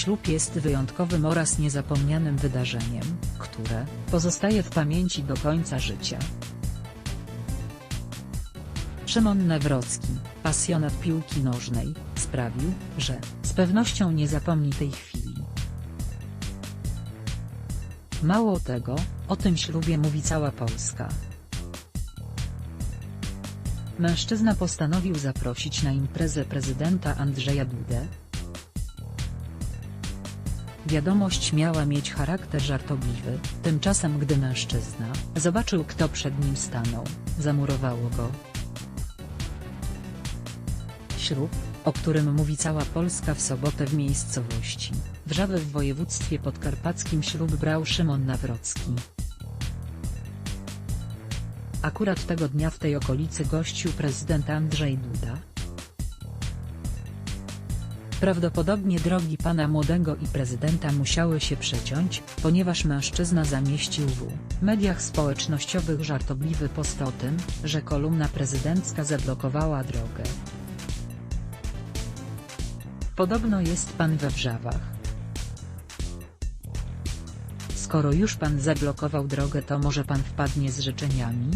Ślub jest wyjątkowym oraz niezapomnianym wydarzeniem, które pozostaje w pamięci do końca życia. Szymon Nawrocki, pasjonat piłki nożnej, sprawił, że z pewnością nie zapomni tej chwili. Mało tego, o tym ślubie mówi cała Polska. Mężczyzna postanowił zaprosić na imprezę prezydenta Andrzeja Dudę. Wiadomość miała mieć charakter żartobliwy, tymczasem gdy mężczyzna zobaczył kto przed nim stanął, zamurowało go. Ślub, o którym mówi cała Polska w sobotę w miejscowości Wrzawy w województwie podkarpackim ślub brał Szymon Nawrocki. Akurat tego dnia w tej okolicy gościł prezydent Andrzej Duda. Prawdopodobnie drogi pana młodego i prezydenta musiały się przeciąć, ponieważ mężczyzna zamieścił w mediach społecznościowych żartobliwy post o tym, że kolumna prezydencka zablokowała drogę. Podobno jest pan we Wrzawach. Skoro już pan zablokował drogę to może pan wpadnie z życzeniami?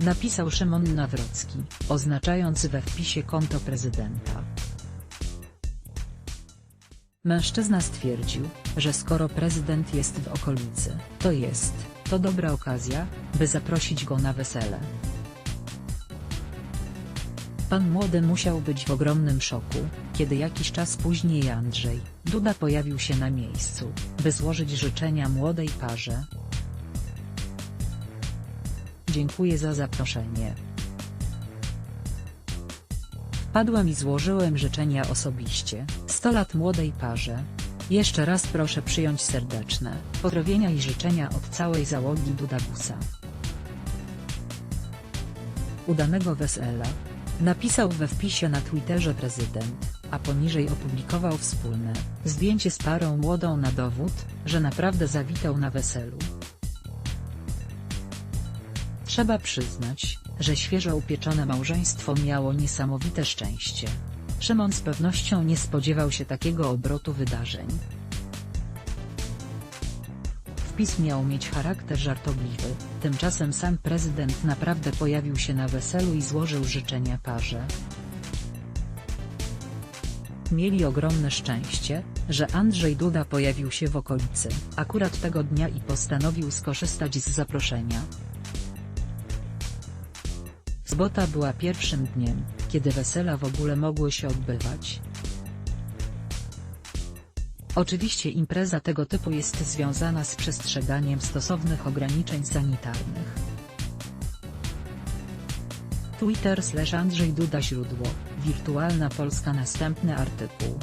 Napisał Szymon Nawrocki, oznaczając we wpisie konto prezydenta. Mężczyzna stwierdził, że skoro prezydent jest w okolicy, to jest to dobra okazja, by zaprosić go na wesele. Pan młody musiał być w ogromnym szoku, kiedy jakiś czas później Andrzej Duda pojawił się na miejscu, by złożyć życzenia młodej parze. Dziękuję za zaproszenie. Wpadłem i złożyłem życzenia osobiście, 100 lat młodej parze. Jeszcze raz proszę przyjąć serdeczne pozdrowienia i życzenia od całej załogi Dudabusa. Udanego wesela. Napisał we wpisie na Twitterze prezydent, a poniżej opublikował wspólne zdjęcie z parą młodą na dowód, że naprawdę zawitał na weselu. Trzeba przyznać, że świeżo upieczone małżeństwo miało niesamowite szczęście. Szymon z pewnością nie spodziewał się takiego obrotu wydarzeń. Wpis miał mieć charakter żartobliwy, tymczasem sam prezydent naprawdę pojawił się na weselu i złożył życzenia parze. Mieli ogromne szczęście, że Andrzej Duda pojawił się w okolicy akurat tego dnia i postanowił skorzystać z zaproszenia. Sobota była pierwszym dniem, kiedy wesela w ogóle mogły się odbywać. Oczywiście impreza tego typu jest związana z przestrzeganiem stosownych ograniczeń sanitarnych. Twitter slash Andrzej Duda źródło, Wirtualna Polska Następny artykuł